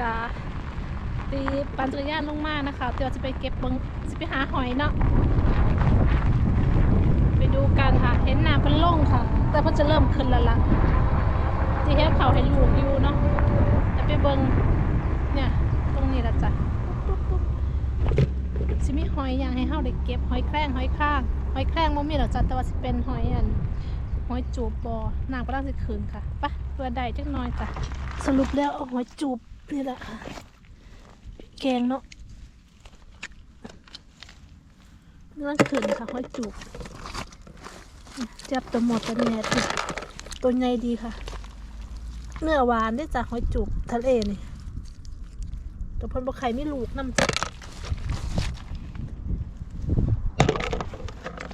กาตีปั่นจักรยานลงมานะคะเดี๋ยวจะไปเก็บเบิงจะไปหาหอยเนาะไปดูกันค่ะ เห็นน้ำเป็นล่งค่ะ แต่ก็จะเริ่มขึ้นแล้วล่ะที่เห็นเขาเห็นลูกอยู่เนาะจะไปเบิงเนี่ยตรงนี้ละจ้ะปุ๊บปุ๊บปุ๊บสิมีหอยอย่างให้เฮาได้เก็บหอยแครงหอยข้างหอยแครงบ่มีหรอจ้ะแต่ว่าสิเป็นหอยอันหอยจูบบอน้ำกำลังจะคืนค่ะปะเพื่อใดจักหน้อยจ้ะสรุปแล้วเอาหอยจูบ นี่แหละค่ะแกงเนาะกำลังคืนค่ะหอยจูบจับตัวหมดตัวแน่ดิตัวใหญ่ดีค่ะ เนื้อหวานได้จากหอยจูบทะเลนี่ตัวพนบไข่ไม่ลูกน้ำจ้ะ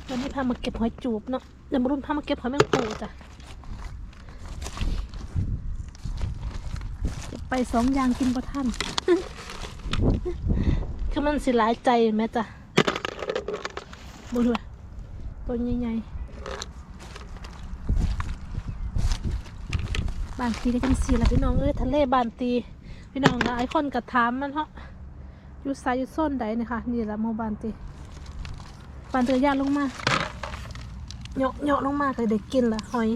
วันนี้พามาเก็บหอยจูบเนาะเดี๋ยวมารุ่นพามาเก็บหอยแมงปูจ้ะ ไปสองอย่างกินประท่านคือมันสิหลายใจแม่จ้ะบุญว่ะตัวใหญ่ๆบานตีก็จังสีละพี่น้องเอ้ยทะเลบานตี พี่น้องหลายคนกระถามมันเนาะอยู่ไซอยู่โซนใดนะคะนี่แหละโมบานตีบานเตือยาลงมาเหยาะเหยาะลงมาก็ได้กินละหอย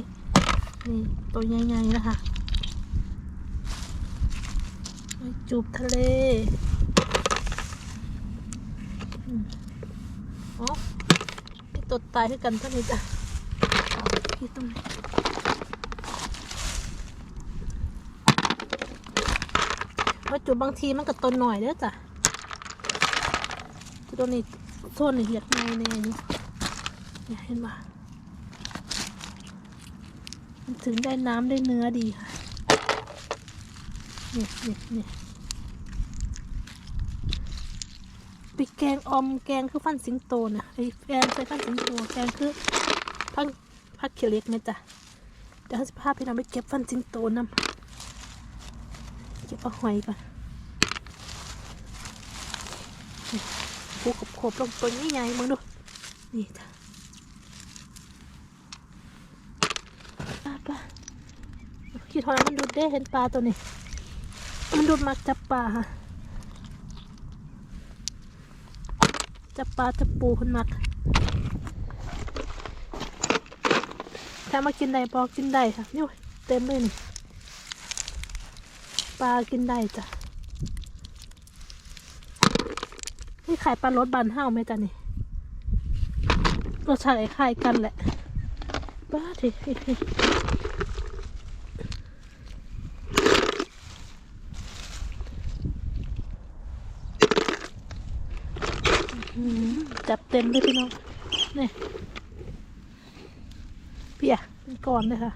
นี่ตัวใหญ่ๆนะคะ จูบทะเลอ๋อพี่ตดตายด้วยกันเท่านี้จ้ะพี่ตรงไหนหอจูบบางทีมันก็ตนหน่อยเด้อจ้ะตัวนี้โซนนี่เหียดไงแน่นี่เนี่ยเห็นปะมันถึงได้น้ำได้เนื้อดีค่ะ เนี่ยเนี่ยเนี่ย ไปแกงออมแกงคือฟันสิงโตนะไอแกงใส่ฟันสิงโตแกงคือพักพักเขียวเล็กไหมจ๊ะเดี๋ยวให้สภาพพี่น้องไปเก็บฟันสิงโตนำเก็บเอาหอยก่อนผูกขบๆลงตัวนี้ใหญ่มึงดูนี่จ้ะป้าป้าคิดว่ามันดูดได้เห็นปลาตัวนี้ มันดูดมาจับปลาค่ะจับปลาจับปูคนมักถ้ามากินได้บอกกินได้ค่ะนี่เต็มเลยนี่ปลากินได้จ้ะนี่ขายปลารสบานเฮ้าไหมจ้ะนี่รสชาติคล้ายกันแหละป้าทีทีอืม จับเต็มเลยพี่น้องนี่เปียเป็นก่อนเลยค่ะ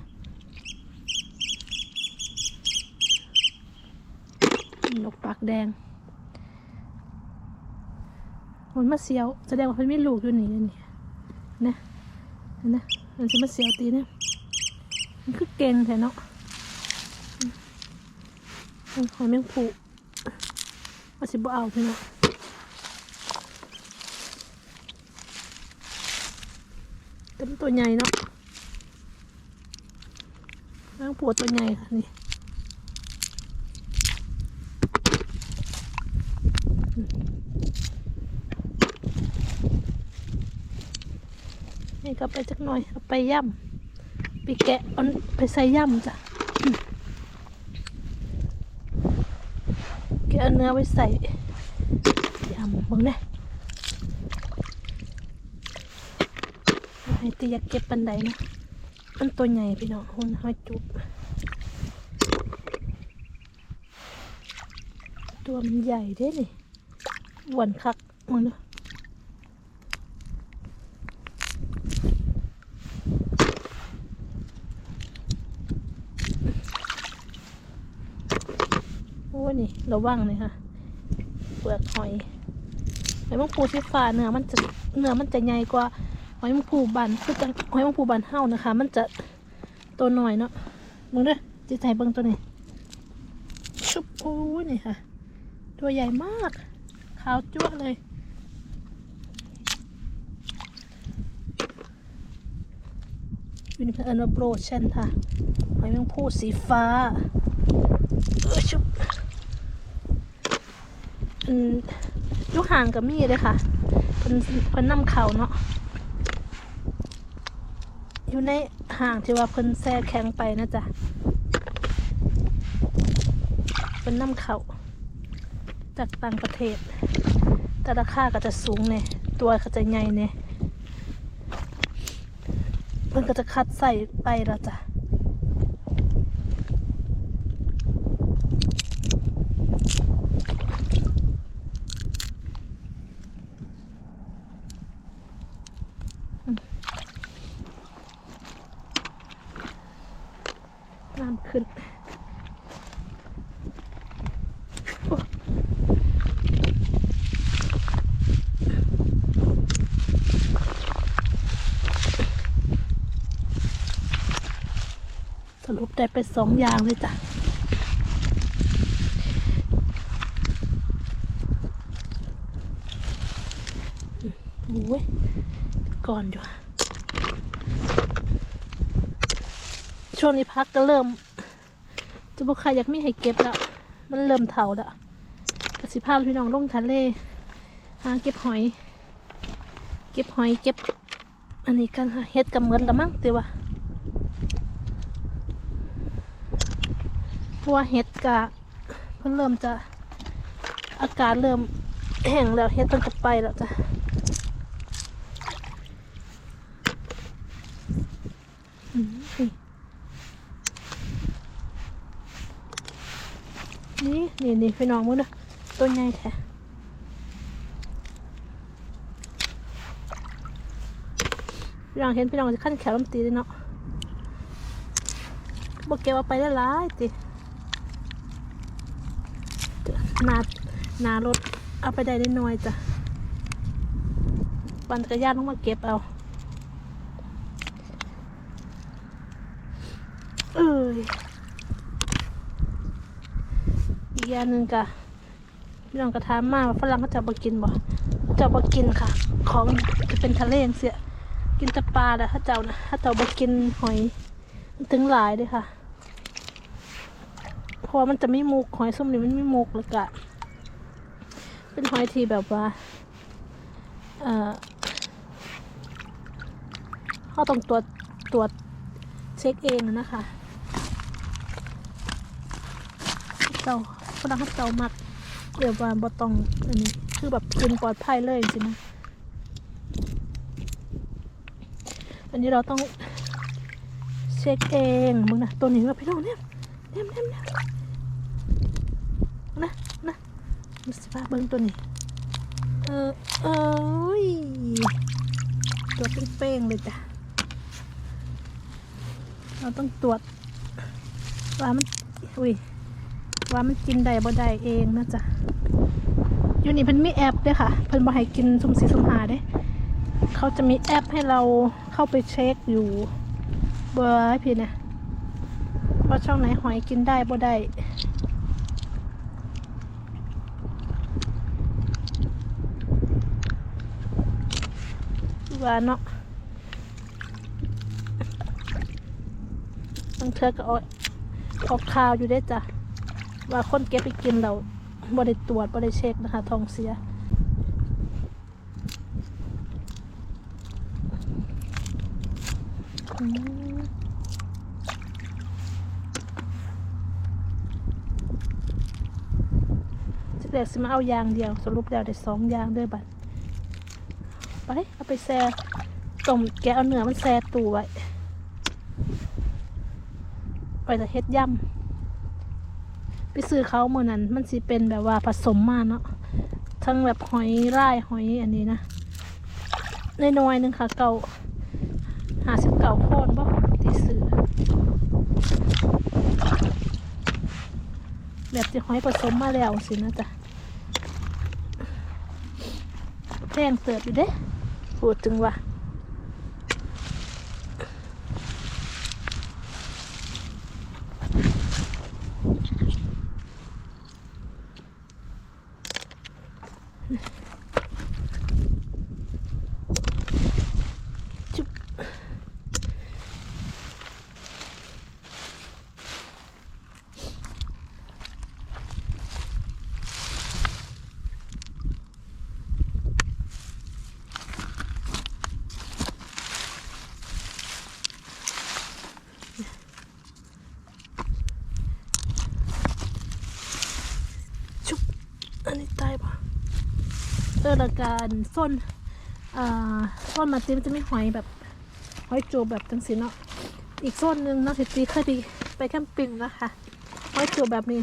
นกปากแดงมันมาเสียว แสดงว่ามันไม่ลูกอยู่นี่นี่นะนะมันจะมาเสียวตีเนี่ยมันคือเก่งแท้เนาะอืมมันหอยแมงผูว่าสิบ่เอาพี่เนาะ ต่มันตัวใหญ่เนาะแมงผูตัวใหญ่ค่ะนี่นี่ก็ไปจักหน่อยเอาไปย่ำไปแกะเอาไปใส่ย่ำจ้ะแกะเอาเนื้อไว้ใส่ย่ำมึงเนี่ย ให้ตีอยากเก็บปันไดนะมันตัวใหญ่พี่น้องหุ่นห้อยจุบตัวมันใหญ่เด้นี่อ้วนคักมึงเนาะโอ้นี่ระวังเลยค่ะเปลือกหอยหอยมังปูที่ฟ้าเนื้อมันจะเนื้อมันจะใหญ่กว่า หอยมังปูบันคือจังหอยมังปูบันเห่านะคะ มันจะตัวหน่อยเนาะมึงเด้อจิใจเบิ้งตัวนี้ชุบโอ้ยนี่ค่ะ ตัวใหญ่มากขาวจ้วะเลยอยู่ในเพื่อนว่าโปรเชนค่ะหอยแมงผู้สีฟ้าเออชุบอืมอยุห่างกับมีเลยค่ะเพิ่นเพิ่นนำเขาเนาะ อยู่ในห่างที่ว่าเพิ่นแซ่แข็งไปนะจ๊ะเป็นน้ำเขาจากต่างประเทศ แต่ราคาก็จะสูงเนี่ยตัวก็จะใหญ่เนี่ยเพิ่นก็จะคัดใส่ไปแล้วจ้ะ ได้ไปสองอย่างเลยจ้ะโอ้ยก่อนอยู่อะช่วงนี้พักก็เริ่ม จะบอกใครอยากมีให้เก็บแล้ว มันเริ่มเถาแล้วกสิภาพพี่น้องลงทะเลหาเก็บหอย เก็บหอยเก็บ อันนี้กันค่ะเฮ็ดกับเหมือนละมั้งเดี๋ยวว่าเพ ราะว่าเฮ็ดกะเพิ่งเริ่มจะอากาศเริ่มแห้งแล้วเฮ็ดเพิ่งจะไปแล้วจ้ะอืมนี่นี่นี่พี่น้องมึงเด้อตัวใหญ่แท้พี่น้องเห็นพี่น้องจะขั้นแขวลำตีเลยเนาะบอกเก็บเอาไปได้หลายติ นานารถเอาไปได้ได้น้อยจ้ะปั่นจักรยานต้องมาเก็บเอา เอ้ยอีกอย่างหนึ่งกะพี่น้องกระทามาว่าฝรั่งเขาจะบ่กินบ่เขาจะบ่กินค่ะ ของจะเป็นทะเลงเสียกินแต่ปลาแต่ถ้าเจ้านะถ้าเจ้าบกินหอยถึงหลายเลยค่ะ ราะว่ามันจะไม่มุกหอยส้มนี่มันไม่มุกเลยกะ เป็นหอยที่แบบว่า เอ่อเขาต้องตรวจตรวจเช็คเองนะคะเจ้าพนักงานเจ้ามักเดี๋ยวว่าบ่ต้องอันนี้คือแบบกินปลอดภัยเลยจริงนะอันนี้เราต้องเช็คเองมึงนะตัวนี้ว่าพี่น้องเนี่ยเนี่ยเนี่ยเนี่ย นะนะดูสิว่าเบิ้งตัวนี้ เออเอ้ยตัวเป้งๆเลยจ้ะ เราต้องตรวจว่ามัน อุ้ยว่ามันกินได้บ่ได้เองนะจ๊ะอยู่นี่เพิ่นมีแอปด้วยค่ะ เพิ่นบ่ให้กินสุ่มสี่สุ่มหาเด้เขาจะมีแอปให้เราเข้าไปเช็คอยู่เบอร์พี่เนี่ยว่าช่องไหนหอยกินได้บ่ได้ ว่าเนาะบางเทือก็เอาออกข่าวอยู่ได้จ้ะ ว่าคนเก็บไปกินเราบริตรวจบริเช็คนะคะทองเสียสิเด็กสิมาเอายางเดียว สรุปแล้วได้สองยางด้วยบัด ไปเอาไปแซ่ต้มแกเอาเนื้อมันแซ่ตูไว้ไปจะเฮ็ดย่ำไปซื้อเขาเมื่อนั้น มันสิเป็นแบบว่าผสมมาเนาะทั้งแบบหอยร่ายหอยอันนี้นะในน้อยหนึงค่ะ เก่าหาสิบเก่าโคนบ่ที่ซื้อแบบที่หอยผสมมาแล้วสินะจ๊ะแพงเติบอยู่เด้ พูดถึงว่าจุ๊บ เออละการส้นอ่าส้นมาตีมันจะไม่หอยแบบหอยจูบแบบจังสีเนาะอีกส้นหนึ่งเนาะที่ตีเคยไปไปแคมปิ้งนะคะหอยจูบแบบนี้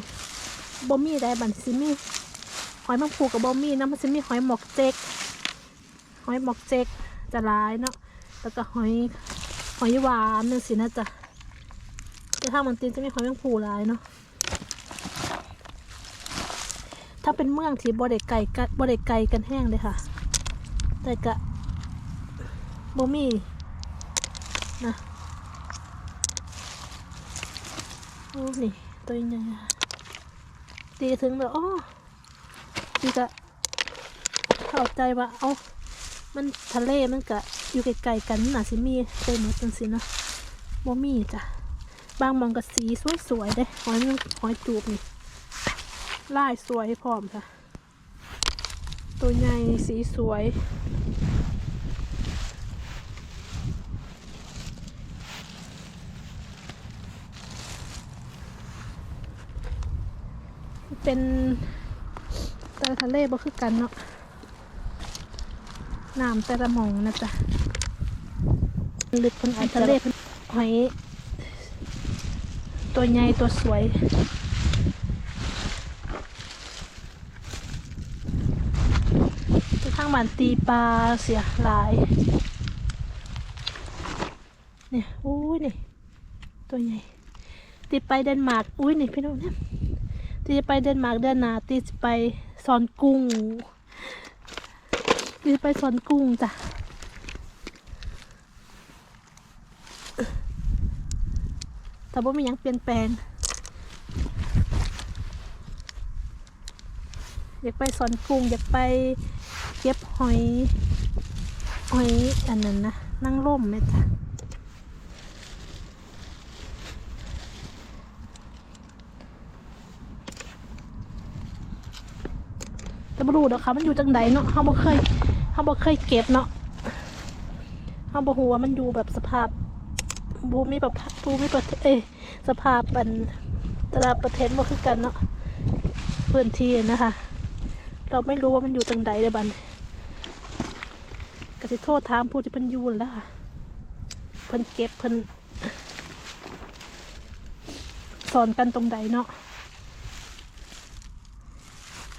บอมมี่ได้บันซิมี่หอยมังผูกับบอมมี่นะมันจะมีหอยหมอกเจ๊กหอยหมอกเจ๊กจะร้ายเนาะแล้วก็หอยหอยหวานนึงสินะจ๊ะแต่ถ้ามันตีนจะไมีหอยแมงผูร้ายเนาะ ถ้าเป็นเมืองที่บ่ได้ไก่กันบ่ได้ไก่กันแห้งเลยค่ะ แต่กะบ่มีนะโอ้นี่ตัวใหญ่ตีถึงแล้วอ๋อตีกะเข้าใจว่าเอามันทะเลมันกะอยู่ไกลๆกันน่าสิมีเต็มหมดจังสินะบ่มีจ้ะบางมองกะสีสวยๆเด้หอยมันหอยจูบนี่ ลายสวยพร้อมค่ะ ตัวใหญ่สีสวย เป็นแต่ละทะเลบ่คือกันเนาะน้ำแต่ละหมองนะจ๊ะลึกเป็นไอทะเลเป็นหอยตัวใหญ่ตัวสวย ทางบ้านตีปลาเสียหลาย เนี่ยอุ้ยนี่ ตัวใหญ่ตีไปเดนมาร์กอุ้ยนี่พี่น้องเนี่ยตีไปเดนมาร์กเดือนหน้าตีไปสอนกุ้งตีไปสอนกุ้งจ้ะแต่ว่ามียังเปลี่ยนแปลงอยากไปสอนกุ้งอยากไป เก็บหอย หอยอันนั้นนะ นั่งร่มไหมจ๊ะแต่ไม่รู้ดอกค่ะมันอยู่จังใดเนาะเขาบ่เคยเขาบ่เคยเก็บเนาะเขาบ่ฮู้ว่ามันอยู่แบบสภาพภูมิแบบภูมิประเทศเอสภาพเป็นแต่ละประเทศบ่คือกันเนาะพื้นที่นะคะ เราไม่รู้ว่ามันอยู่ตรงใดเลยบันก็จะโทษถามผู้ที่เพิ่นยูนนแล้วค่ะเพิ่นเก็บเพิ่นสอนกันตรงใดเนาะ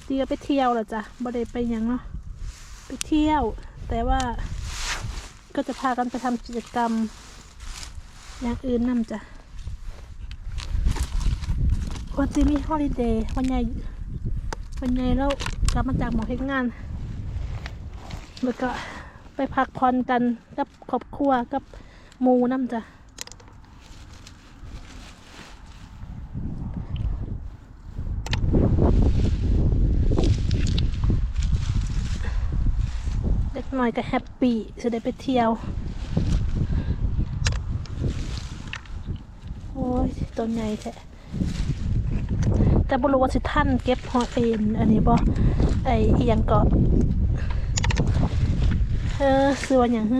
เดียวไปเที่ยวหรอจ๊ะบ่ได้ไปยังเนาะไปเที่ยว แต่ว่าก็จะพากันไปทำกิจกรรม อย่างอื่นนำจ้ะวันที่มีฮอลิเดย์วันใหญ่วันไงแล้ว ลับมาจากหมอเฮ็ดงาน แล้วก็ไปพักผ่อนกันกับครอบครัวกับหมูน้ำจ้ะเด็กหน่อยก็แฮปปี้จะได้ไปเที่ยว โอ้ยตัวใหญ่แท้แต่บรู้ว่าสิท่านเก็บหอยเอ็นอันนี้บ่ ไอเอียงเกาะเออซื้อว่าอย่างฮึ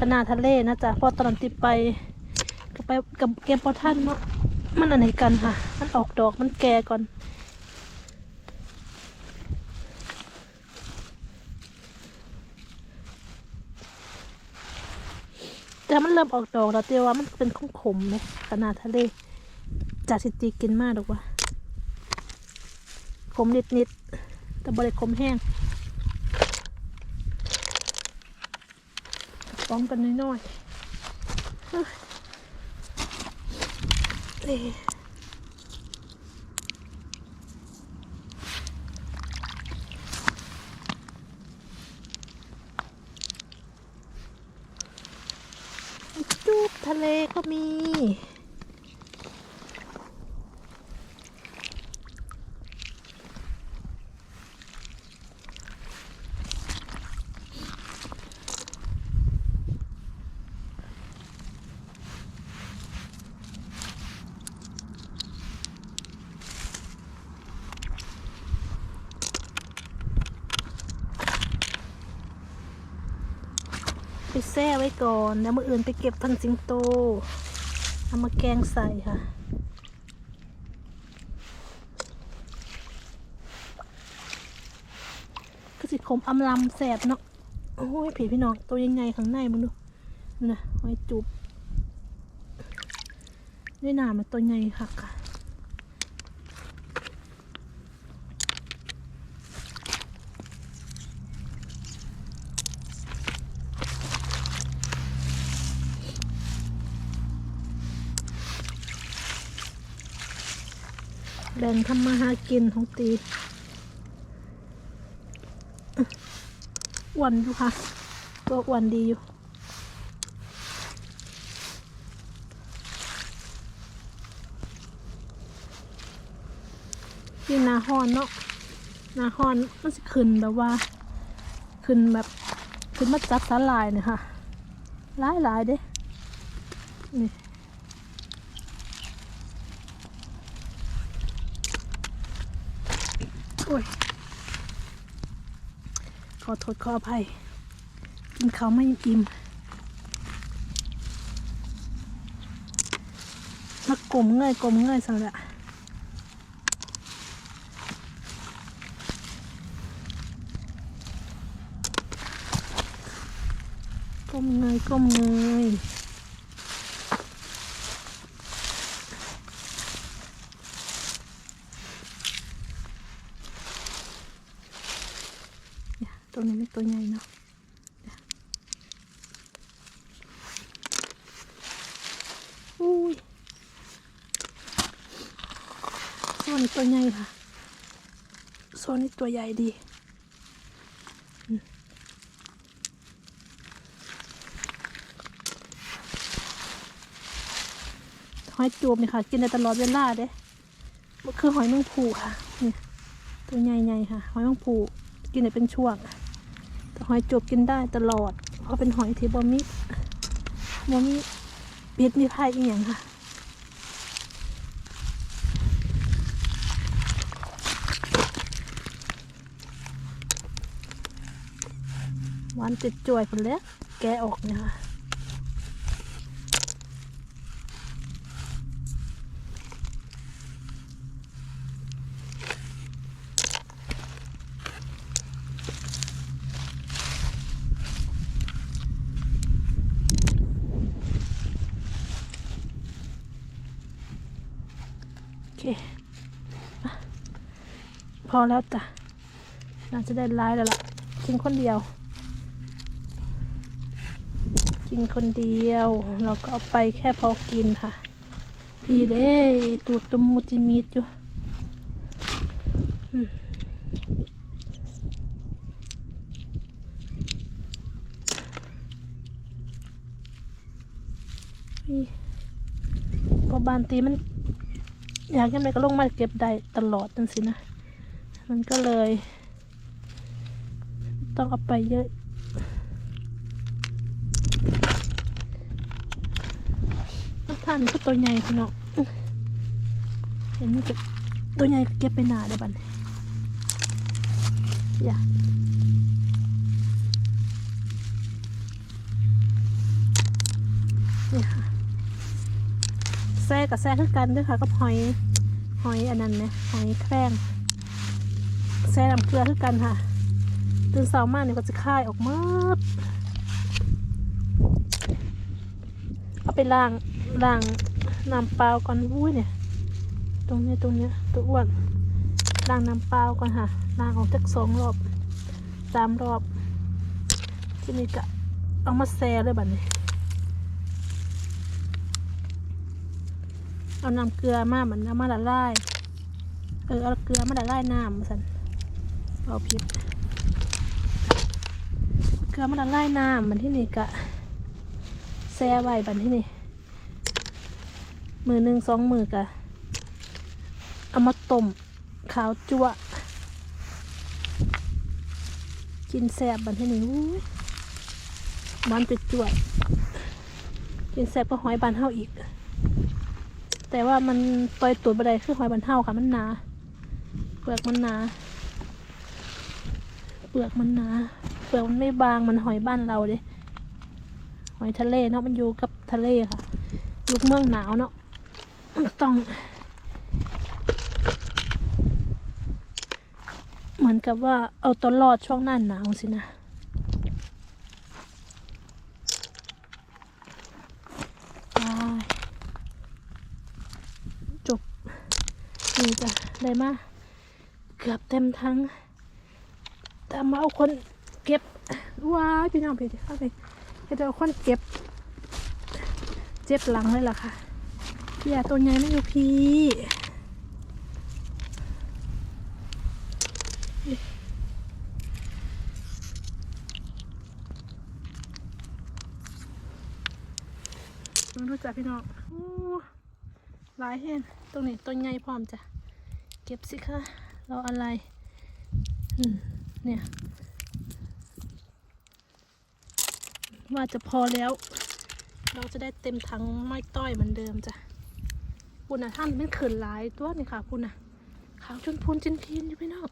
ขนาดทะเลนะจ๊ะพอตอนติดไปก็ไปกับเก็บพอท่านเนาะมันอันไหนกันค่ะ มันออกดอกมันแก่ก่อนแต่มันเริ่มออกดอกแล้วเตียวว่ามันเป็นขมขมๆไหมขนาดทะเลจากสิตีกินมากหรอกวะ ขมนิดนิดๆแต่บริขมแห้งป้องกันน้อยๆเฮ้ยเอ้ยจูบทะเลก็มี ไป แช่ไว้ก่อน แล้วมื่ออื่นไปเก็บพันสิงโต เอามาแกงใส่ค่ะอขมอำลำแสบเนาะ โอ้ยผีพี่น้อง ตัวยังไงข้างในมึงดูนี่นะหอยจุบด้วยหนามันตัวใหญ่ค่ะค่ะ แบ่งทำมาหากินของตีอ้วนอยู่ค่ะ ตัวอ้วนดีอยู่ที่นาฮอนเนาะนาฮอนมันจะขึ้นแบบว่า ขึ้นแบบขึ้นมาจับสาลายเนี่ยค่ะหลายหลายๆเด้นี่ โอ้ย ข อโทษขออภัยกินข้าวไม่อิ่มมากลมเงยกลมเงยสังละกลมเงยกลมเงย ตัวใหญ่เนาะอุ้ยส่วนนี้ตัวใหญ่ค่ะส่วนนี้ตัวใหญ่ดีหอยจูบเนี่ยค่ะ กินได้ตลอดเวลาเด้มันคือหอยแมงภูค่ะนี่ตัวใหญ่ๆค่ะ หอยแมงภูกินได้เป็นช่วง หอยจูบกินได้ตลอดเพราะเป็นหอยที่บอมิบอมีพิษมีภัยอีหยังค่ะวันจิดจ่วยคนแล้วแกะออกเนี่ยค่ะ อแล้วจ้ะน่าจะได้ร้ายแล้วล่ะ กินคนเดียว กินคนเดียว เราก็เอาไปแค่พอกินค่ะพี่เด้ตูดตุมมุจิมิดอยู่พอบานตีมัน อยากยังไงก็ลงมาเก็บได้ตลอดจังสินะ มันก็เลย ต้องเอาไปเยอะ ท่านก็ตัวใหญ่พี่น้องเห็นมันเก็บตัวใหญ่เก็บไปหนาเดี๋ยวบันอย่าเนี่ยค่ะแซ่กับแซ่คือกันด้วยค่ะกับหอย หอยอันนั้นเนี่ยหอยแครง แซ่น้ำเกลือคือกันค่ะ ตื่นเช้ามาเนี่ยก็จะคายออกมาดเอาไปล้างล้างน้ำเปล่าก่อนอุ้ยเนี่ย ตรงเนี้ยตรงเนี้ยตัวอ้วนล้างน้ำเปล่าก่อนค่ะล้างออกจากสองรอบสามรอบที่นี้ก็เอามาแซ่เลยบัดนี้เอาน้ำเกลือมาเหมือนเอามาละลาย เออเอาเกลือมาละลายน้ำมาสัน เอาผิดเกลือมาละลายน้ำมันที่นี่กะแซ่ไว้บันที่นี่ มือหนึ่งสองมือกะเอามาต้มขาวจั่วกินแซ่บบันที่นี่อู้ยมันจะจั่วกินแซ่บก็หอยบานเฮาอีก แต่ว่ามันต่อยตัวบันไดคือหอยบานเฮาค่ะมันหนาเปลือกมันหนา เปลือกมันหนาเปลือกมันไม่บางมันหอยบ้านเราเด้หอยทะเลเนาะมันอยู่กับทะเลค่ะยุคเมืองหนาวเนาะมันต้อง เหมือนกับว่าเอาตัวรอดช่วงหน้าหนาวสินะจบนี่จ้ะได้มาเกือบเต็มทั้ง แต่มาเอาคนเก็บว้าพี่น้องพี่เข้าไปจะเอาคนเก็บ เจ็บหลังเลยล่ะค่ะพี่อาตัวใหญ่ไม่อยู่พี่มาดูจ้ะพี่น้องหลายแห้งตรงนี้ต้นใหญ่พร้อมจ้ะ เก็บสิคะเราอะไร อืม เนี่ย ว่าจะพอแล้ว เราจะได้เต็มถังไม้ต้อยเหมือนเดิมจ้ะคุณน่ะท่านเป็นเขินหลายตัวนี่ค่ะ คุณน่ะขาวจนพูนจินทีนอยู่พี่น้อง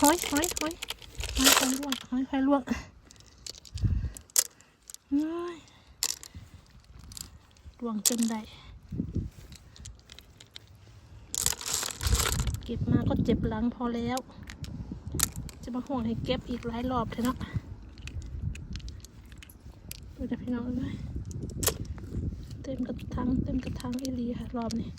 หอยหอยหอยหอยไฟล่วงหอยไฟล่วงเฮ้ยดวงจนได้เก็บมาก็เจ็บหลังพอแล้ว จะมาห่วงให้เก็บอีกหลายรอบเถอะเนาะดูแต่พี่น้องเลยเต็มกระทังเต็มกระทังอีลีค่ะรอบนี้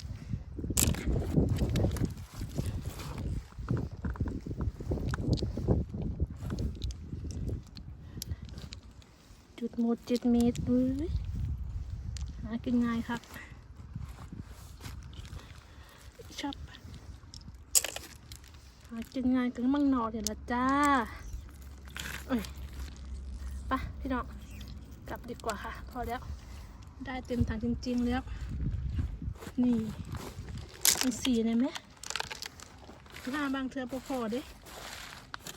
จุดหมดจุดเมตรอุ้ยหากินง่ายครับชอบหากินงานกันมั่งนอเดี๋ยวละจ้าเอ้ยไปะพี่น้องกลับดีกว่าค่ะ พอแล้ว ได้เต็มถังจริงๆแล้ว นี่มันสีเลยไหมหน้าบางเธอพอพอๆเด้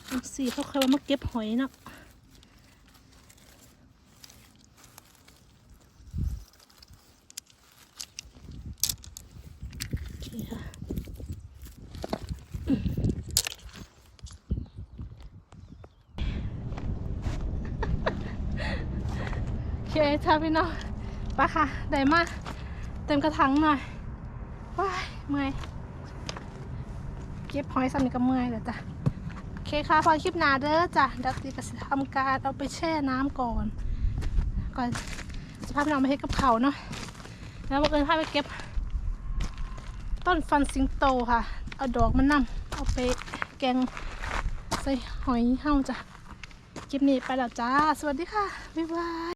มันสีเขาเคยว่ามาเก็บหอยเนาะ โอเคค่ะ โอเคค่ะพี่น้องไปค่ะได้มาเต็มกระถางหน่อยว้ายเมื่อยเก็บหอยสันนี่ก็เมื่อยแล้วจ้ะโอเคค่ะพอคลิปหนาเด้อจ้ะเดักตีกสิทำการเอาไปแช่น้ำก่อน ก่อนสภาพน้องมาให้กับเขาเนาะแล้วบังเอิญพาไปเก็บ ต้นฟันสิงโตค่ะ เอาดอกมันนำเอาไปแกงใส่หอยเห่าจ้ะคลิปนี้ไปแล้วจ้า สวัสดีค่ะ บ๊ายบาย